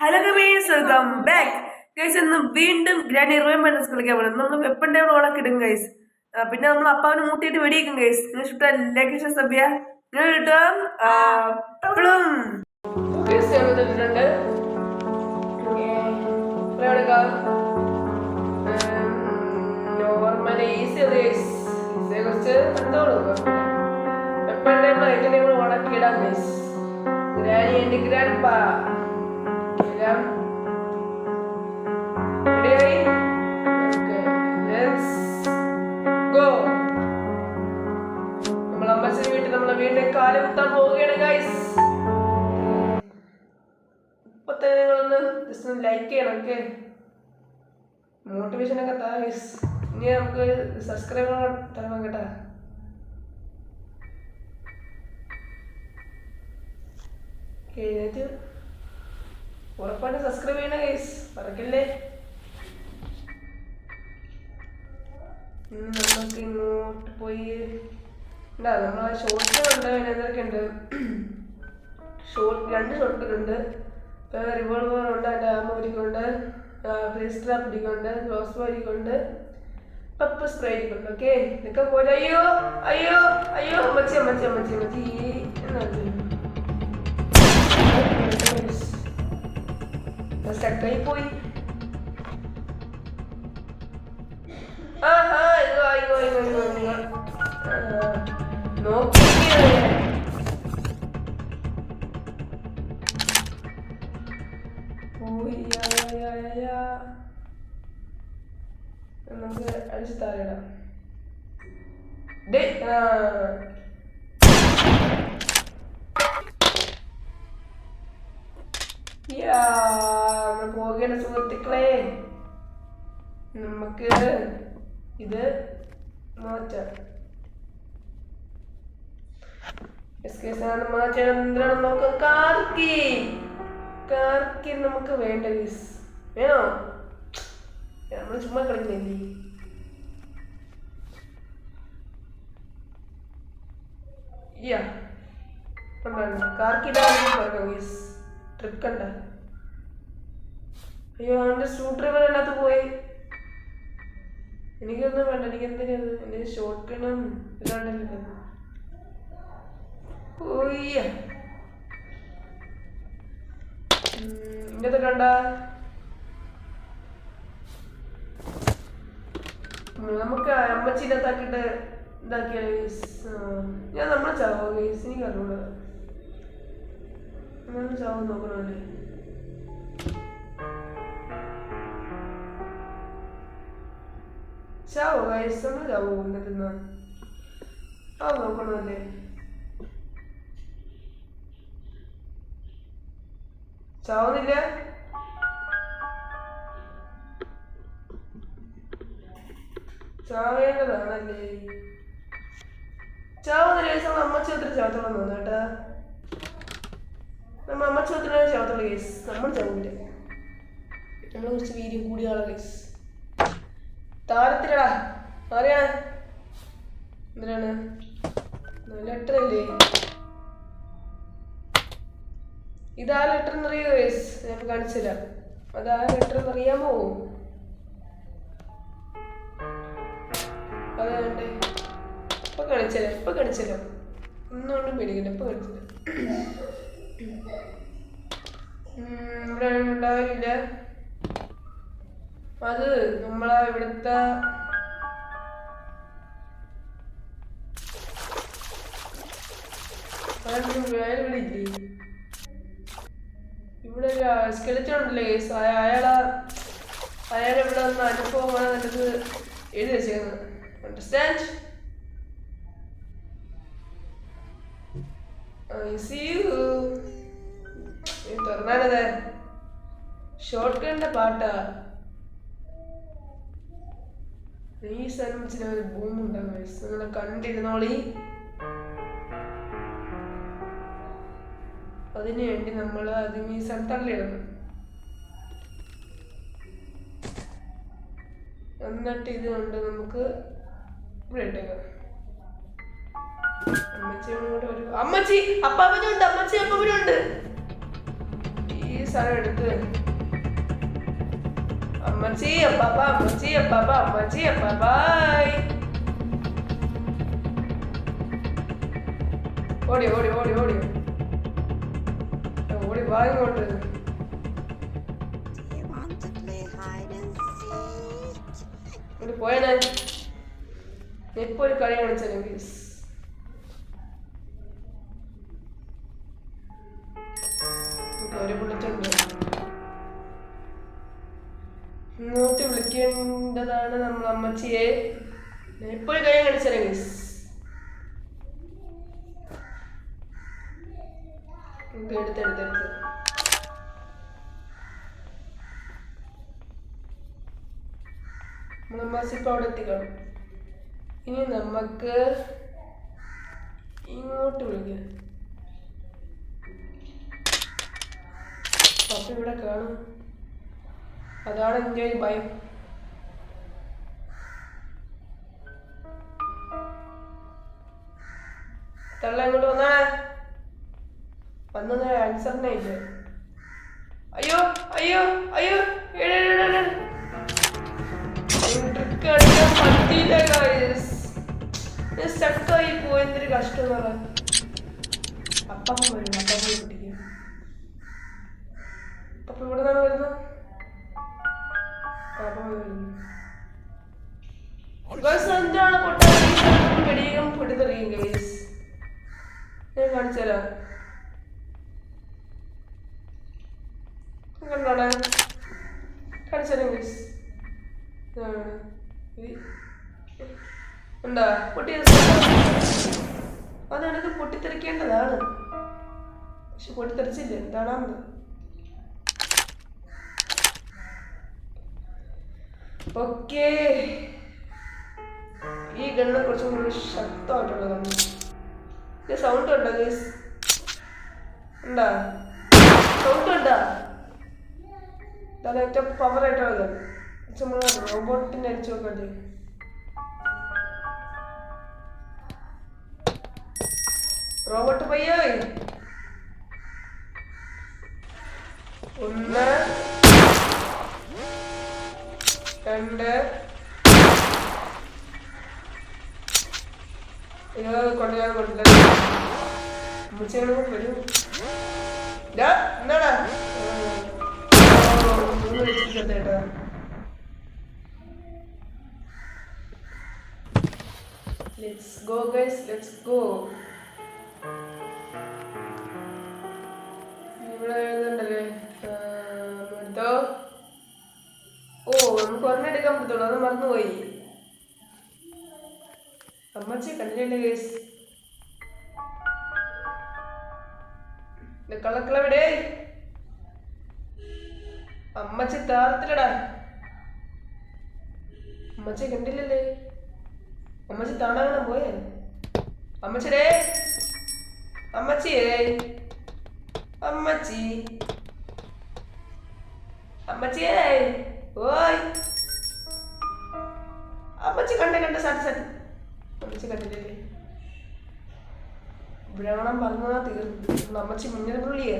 Hello gamers welcome back. Guys ഇന്ന് വീണ്ടും grand ഇറവൻ പെണ്ണസ് കളിക്കാൻ പോകുന്നത് നമ്മൾ വെപ്പൻ ടൈം ഓളൊക്കെ ഇടും ഗൈസ്. പിന്നെ നമ്മൾ അപ്പാവിനെ മൂട്ടിയിട്ട് വെടിയേക്കും ഗൈസ്. നിങ്ങൾ ഇഷ്ടം ലൈക്ക് സഭ്യ നിങ്ങൾ കിട്ടും ആൻഡ് ഗ്രാൻഡ് ലൈക്ക് ചെയ്യണം ഓക്കെ മോട്ടിവേഷൻ ഒക്കെ താ ഗൈസ് നമുക്ക് സബ്സ്ക്രൈബ് തരണം കേട്ടാ. എഴുന്നേറ്റ് ഉറപ്പായിട്ട് സബ്സ്ക്രൈബ് ചെയ്യണ കേസ് മറക്കല്ലേ? നമുക്ക് ഇങ്ങോട്ട് പോയി. ഉണ്ടാ നമ്മളെ ഷോർട്ട് ഉണ്ട് അതിനൊക്കെ ഉണ്ട്. ഷോർട്ട് രണ്ട് ഷോർട്ട് ഉണ്ട്. റിവോൾവർ ഉണ്ട് അതിന്റെ ആമ ഒരിക്കുണ്ട് ഫ്രീസ് ട്രാപ്പ് ഇരിക്കുന്നുണ്ട് ക്ലോസ് ബോ പപ്പ് സ്പ്രേ ഇരിക്കുന്നുണ്ട് ഓക്കെ ഇതൊക്കെ പോലെ അയ്യോ അയ്യോ അയ്യോ അമ്മച്ചി അമ്മച്ചി അമ്മച്ചി അമ്മച്ചി. എന്നാ സ്റ്റക്കായി പോയി ആഹാ ഇതോ അയ്യോ അയ്യോ അയ്യോ അയ്യോ നോക്കി നമുക്ക് അടിച്ച് താഴെയിടാം ഡേ ആ യാ, നമ്മൾ പോവുകയാണ് സുഹൃത്തുക്കളെ. നമുക്ക് ഇത് മാറ്റാം. എസ് കെ സാറിന് മാറ്റാൻ എന്തിനാണ് നോക്കാം കാർക്കി? കാർക്കി നമുക്ക് വേണ്ട ഗീസ് വേണോ? നമ്മൾ ചുമ്മാ കളിക്കുന്നില്ലേ യാ കാർക്കി പറയാം ഗീസ് ട്രിക്ക് അയ്യോ അവന്റെ സ്ക്രൂ ഡ്രൈവർ അതിനകത്ത് പോയി. എനിക്കൊന്നും വേണ്ട എനിക്ക് എന്തിനാണ് എന്റെ ഷോർട്ട് ഇങ്ങനത്തെ കണ്ട? നമുക്ക് അമ്മച്ചി ഇതാക്കിട്ട് ഇതാക്കിയ ഞാൻ നമ്മളെ ചാവോ ഗേസ് എനിക്ക് ചാവോ നോക്കണമല്ലേ ചാവോ ഗൈസ് നമ്മൾ ചാവോ എന്നിട്ട് ആ നോക്കണമല്ലേ ചാവുന്നില്ല? ചാവേണ്ടതാണല്ലേ? ചാവുന്നില്ല ഗൈസ് നമ്മൾ അമ്മച്ചി ഒത്തിരി ചാവത്തോളം തോന്നുന്നു കേട്ടാ. നമ്മൾ അമ്മച്ചോത്തിനാണ് ചാവത്തുള്ള കേസ് നമ്മൾ ചാവില്ല നമ്മളെ കുറിച്ച് വീര്യം കൂടിയ ആളെ കേസ് താരത്തിലടാ. അറിയാ എന്തിനാണ്? ലെറ്റർ അല്ലേ ഇതാ ലെറ്റർ എന്നറിയോ കേസ് ഞാൻ കാണിച്ചില്ല അതാ ലെറ്റർ എന്നറിയാമോ അതാ വേണ്ടേ ഇപ്പൊ കാണിച്ചില്ല ഇപ്പൊ കാണിച്ചില്ല ഒന്നുകൊണ്ടും പേടിക്കില്ല ഇപ്പൊ കാണിച്ചില്ല ഇവിടെ ഉണ്ടാവില്ല. അത് നമ്മളെ ഇവിടുത്തെ ഇവിടെ ഒരു സ്കെലിറ്റൺ ഉണ്ടല്ലേ അയാളെ അയാൾ ഇവിടെ വന്ന അനുഭവമാണ് എന്നിട്ട് എഴുതി വെച്ചേക്കുന്നത്. അണ്ടർസ്റ്റാൻഡ് തുറന്നാലത് ഷോർട്ട് കണ്ട പാട്ടാ. ഈ സ്ഥലത്തിന് ഒരു ഭൂമുണ്ടാകും നിങ്ങളെ കണ്ടിരുന്നോളി. അതിനു വേണ്ടി നമ്മൾ അതിന് ഈ സ്ഥലത്തള്ളിയിടണം എന്നിട്ട് ഇത് കൊണ്ട് നമുക്ക് ഇവിടെ ഇട്ടേക്കാം. അമ്മച്ചി ഇങ്ങോട്ട് വരൂ. അമ്മച്ചി അപ്പാപ്പനുണ്ട് അമ്മച്ചി അപ്പാപ്പനുണ്ട്. ഈ സാധനം എടുത്ത് അമ്മച്ചി അപ്പാപ്പ അമ്മച്ചി അപ്പാപ്പ അമ്മച്ചി അപ്പാപ്പായ് ഓടി ഓടി ഓടി ഓടി ഓടി വാ ഇങ്ങോട്ട് Do you want to play hide and seek? ഇങ്ങോട്ട് പോയാ ഇപ്പൊ ഒരു കളി കാണിച്ചാലും പ്ലീസ് വിളിക്കേണ്ടതാണ് നമ്മൾ അമ്മച്ചിയെ എപ്പോഴും കൈ കാണിച്ചാലും പ്ലീസ് എടുത്ത് എടുത്ത് എടുത്ത്. നമ്മളമ്മച്ചി ഇപ്പൊ അവിടെ എത്തിക്കണം ഇനി നമുക്ക് ഇങ്ങോട്ട് വിളിക്കാം. പപ്പ ഇവിടെ കാണും. അതാണ് എന്റെ ഭയം. തള്ള ഇങ്ങോട്ട് വന്നാ. വന്നത് ആൻസറിനെ ഇല്ല അയ്യോ അയ്യോ. അയ്യോ. ട്രിക്ക് കളിക്കാൻ പറ്റിയില്ല പറയാം. അപ്പം വരും അപ്പം പോയി അപ്പം ഇവിടെ നിന്നാണ് വരുന്നത്? എനിക്ക് പൊട്ടിത്തെറിക്കേണ്ടതാണ് പക്ഷെ പൊട്ടിത്തെറിച്ചില്ല. എന്താണെന്ന് ഓക്കേ ഈ ഗണ്ണ് കുറച്ചും കൂടി ശക്തമായിട്ടുള്ളതാണ് സൗണ്ട് ഉണ്ടോ ഗൈസ് ഉണ്ടാ സൗണ്ട് ഉണ്ടാ ഇതാണ് ഏറ്റവും പവർ ആയിട്ടുള്ളത് നമ്മൾ റോബോട്ടിനെ അടിച്ചു നോക്കണ്ടേ റോബോട്ട് പയ്യോ ഒന്ന് രണ്ട് അയ്യോ കൊണ്ടുപോയാ കൊണ്ടില്ല അമ്മച്ചയാണ് വരൂ. ചേട്ടാ Let's go guys, let's go. ഇവിടെ എഴുതുന്നുണ്ടല്ലേ എടുത്തോ ഓ നമുക്ക് ഒരെണ്ണം എടുക്കാൻ പറ്റുള്ളൂ അത് മറന്നുപോയി. അമ്മച്ചി കണ്ടില്ലേ ഗേസ് കളക്കളവിടെ അമ്മച്ചി താരത്തിലടാ അമ്മച്ചി കണ്ടില്ലല്ലേ? അമ്മച്ചി താണാകണം പോയേ? അമ്മച്ചിടേ അമ്മച്ചിയേ അമ്മച്ചി. അമ്മച്ചിയേ ഓയ്. അമ്മച്ചി കണ്ട കണ്ട സാറ്റ് സാറ്റ്. അമ്മച്ചി കണ്ടില്ലേ? ഭ്രമണം പറഞ്ഞാ തീർന്നു അമ്മച്ചി മിന്നൽ പുള്ളിയെ.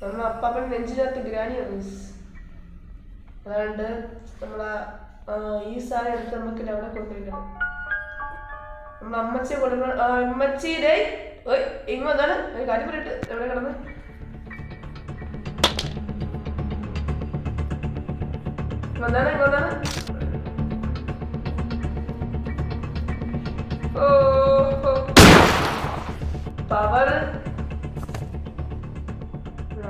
നമ്മൾ അപ്പാപ്പൻ നെഞ്ചിനകത്ത് ഗ്രാനിയാണ് മിസ് അതുകൊണ്ട് നമ്മളെ ഈ സാധനം എടുത്ത് നമുക്ക് അവിടെ കൊണ്ടുവരണം നമ്മൾ അമ്മച്ചിയെ കൊണ്ടുവരണം അമ്മച്ചിയുടെ ഓയ് ഇങ്ങ് വന്നാണ് ഒരു കാര്യം പറയട്ട്? എവിടെ കിടന്ന്? വന്നാണ് ഇങ്ങ് വന്നാണ് ഓ പവർ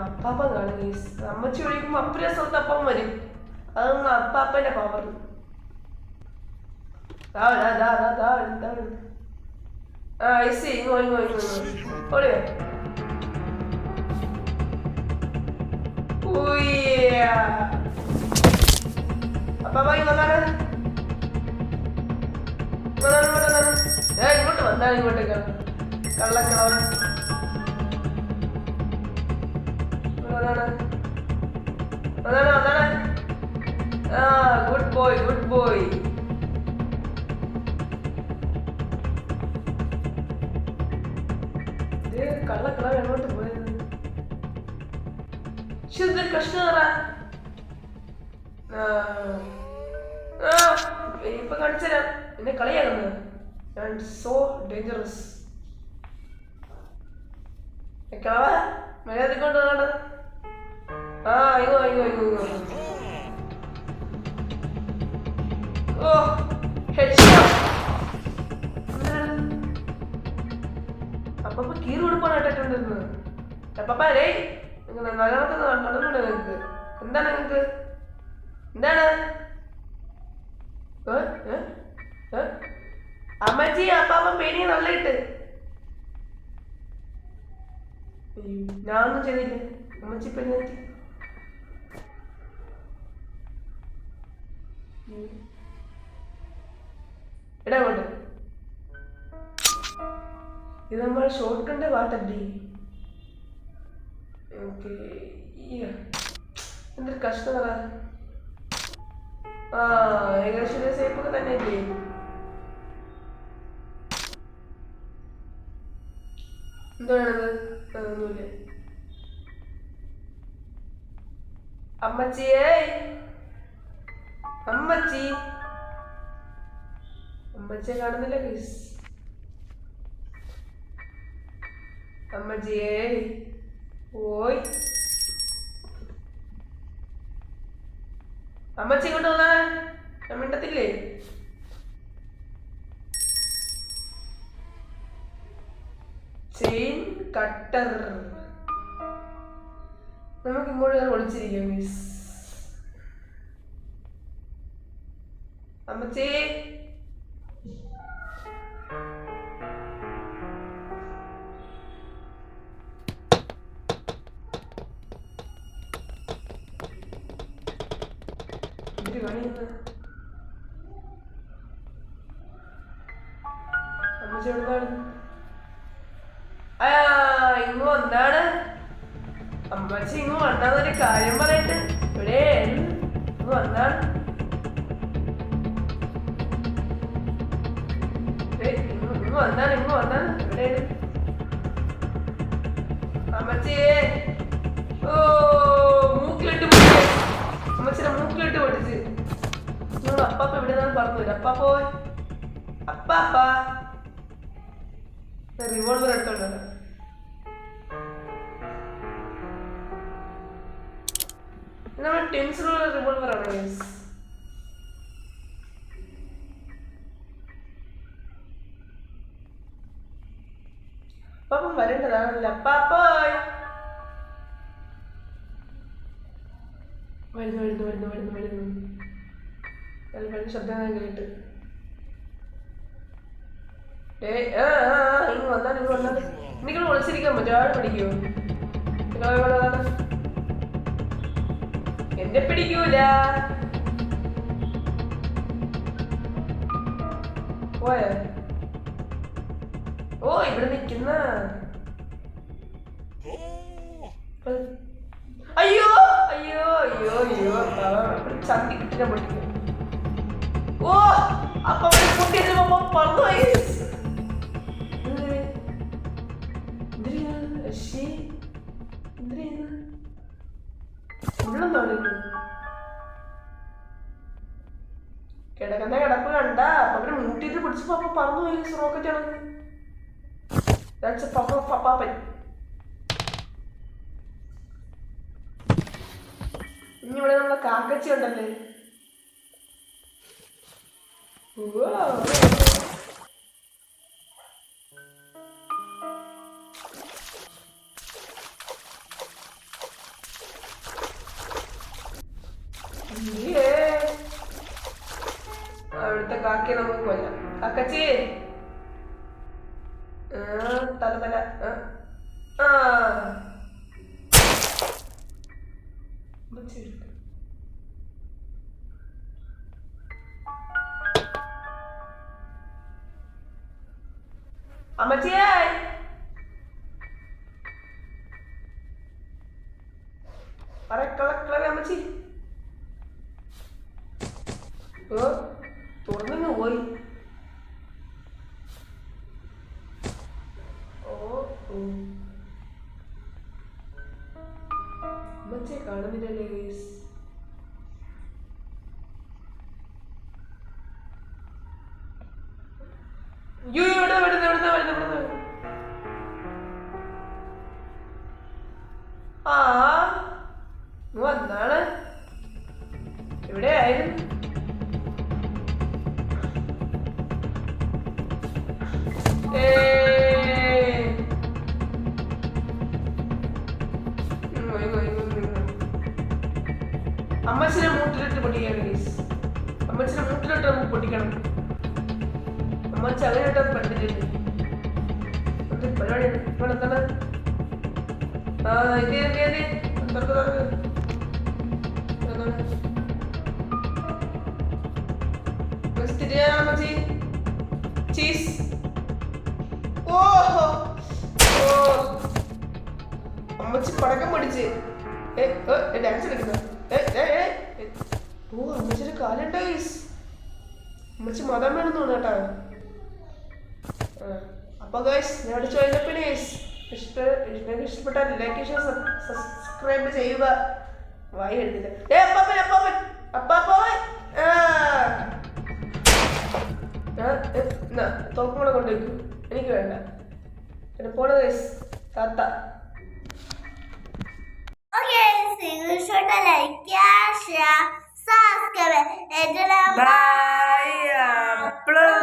അപ്പാപ്പൻ കാണും ഗൈസ് അമ്മച്ചി ഒഴിക്കുമ്പോ അപ്പുറേ സ്ഥലത്ത് അപ്പം വരും അതൊന്നും അപ്പാപ്പന്റെ പവർ ആ ഐസി ഇങ്ങോ ഇങ്ങോ ഇങ്ങോ ഇങ്ങോ ഓടിയോ ഉയ്യ. അപ്പാപ്പ அப்பாவா இங்க வந்தாரு ஏ இங்கோட்டு வந்தாரு இங்கோட்டு கள்ளக்கிழவன் குட் பாய் குட் பாய் கள்ளக்கெல்லாம் என்னோட்டு போயிருது? சிறு கஷ்டம் ഇപ്പൊ കാണിച്ചുതരാം എന്നെ കളിയാകുന്നത്. ഞാൻ സോ ഡേഞ്ചറസ് കളവ മര്യാദ കൊണ്ട് ആ ഇങ്ങോ ഇങ്ങോ ഇങ്ങോ അയ്യോ. ഓ അപ്പൊ കീറി ഉടുപ്പാണ് ഇട്ടിട്ടുണ്ടെന്ന് അപ്പപ്പാ രേ നിങ്ങൾ നഗരത്തിൽ നടന്നുണ്ട് നിങ്ങൾക്ക് എന്താണ് നിങ്ങൾക്ക് എന്താണ്? അമ്മച്ചി അപ്പാപ്പ പേടി നല്ല ഇട്ട്. അയ്യോ, ഞാനൊന്നും ചെയ്തില്ല. അമ്മച്ചി പെണ്ണി എടാ കൊണ്ട് ഇത് നമ്മൾ ഷോർട്ട് കണ്ട പാട്ടല്ലേ? ഓക്കെ എന്തൊരു കഷ്ടം പറ ആ ഏകദേശം സേഫൊക്കെ തന്നെ ഇല്ലേ? എന്താണത്? ഒന്നുമില്ല അമ്മച്ചിയേ? അമ്മച്ചി? അമ്മച്ചിയെ കാണുന്നില്ല പ്ലീസ് അമ്മച്ചിയേ ഓയ് അമ്മച്ചി ഇങ്ങോട്ട് വന്നാ. ഞാൻ മിണ്ടത്തില്ലേ? Chain cutter. നമുക്ക് ഇങ്ങോട്ട് ഞാൻ ഒളിച്ചിരിക്കാം മിസ് അമ്മച്ചി. എന്തിരി പണിയുന്നത് അമ്മച്ചി എവിടുന്നാണ് ഇങ്ങ് വന്നാണ്. അമ്മച്ചി ഇങ്ങ് വന്നാന്നൊരു കാര്യം പറയട്ടെ. ഇവിടെ ഇങ്ങ് വന്നാണ്. ഇങ്ങ് വന്നാണ് ഇങ്ങ് വന്നാണ്. ഇവിടെ അമ്മച്ചിയെ നിങ്ങൾ അപ്പാപ്പ എവിടെ നിന്നാണ് പറഞ്ഞു തരും അപ്പാപ്പോ അപ്പാപ്പ റിവോൾവർ എടുത്തോണ്ടല്ലോ നമ്മൾ ടെൻസിലുള്ള റിവോൾവർ ആണ് guys. അപ്പം വരേണ്ടതാണല്ലോ അപ്പാപ്പോയ് വരുന്നു വരുന്നു വരുന്നു വരുന്നു വരുന്നു വരുന്നു വരുന്ന ശബ്ദം കേട്ട് ഇങ്ങ് വന്നാൽ നിങ്ങൾ വിളിച്ചിരിക്കാൻ പറ്റുമോ ആളെ പിടിക്കുമോ നിങ്ങൾ ഇവിടെ വന്നാ. എന്നെ പിടിക്കൂല. പോയ? ഓ ഇവിടെ നിൽക്കുന്ന. അയ്യോ അയ്യോ അയ്യോ അയ്യോ ചന്തി കിട്ടിനെ പൊട്ടിക്കും പോയി റോക്കറ്റ് ആണെന്ന് That's a papa papa ഇനി ഇവിടെ നമ്മളെ കാക്കച്ചി ഉണ്ടല്ലേ. അവിടുത്തെ കാക്കയെ നമുക്ക് കൊല്ലാം. കാക്കച്ചി ആ, തല തല ആ. അമ്മച്ചിയേ അമ്മച്ചിനെ മുട്ടിലോട്ട് നമുക്ക് പൊട്ടിക്കണം. അമ്മച്ചി അങ്ങനെയായിട്ട് പറ്റില്ല എന്ത് പരിപാടിയാണ് ഇവിടെ ആ ഇത് ഇത് ഇത് തുറക്ക് തുറക്ക് എന്താണ്? അമ്മച്ചി? ചീസ് ഓ. അമ്മച്ചി പടക്കം പഠിച്ച് ഏ ഡാൻസ് ഏ ഏ ഏ. ഓ അമ്മച്ചിയുടെ കാലുണ്ടോ അമ്മച്ചി മതം വേണമെന്ന് തോന്നട്ടാ. അപ്പൊ ഗൈസ് ഞാൻ വിളിച്ചു നിങ്ങൾക്ക് ഇഷ്ടപ്പെട്ടാൽ ലൈക്ക് സബ്സ്ക്രൈബ് ചെയ്യുക. വായി എഴുതില്ല ഏ അപ്പാപ്പൻ അപ്പാപ്പൻ. അപ്പാപ്പൻ. തോക്കും കൂടെ എനിക്ക് വേണ്ട. പിന്നെ പോണ ഗൈസ് താത്ത. Okay, yeah, share, subscribe, and bye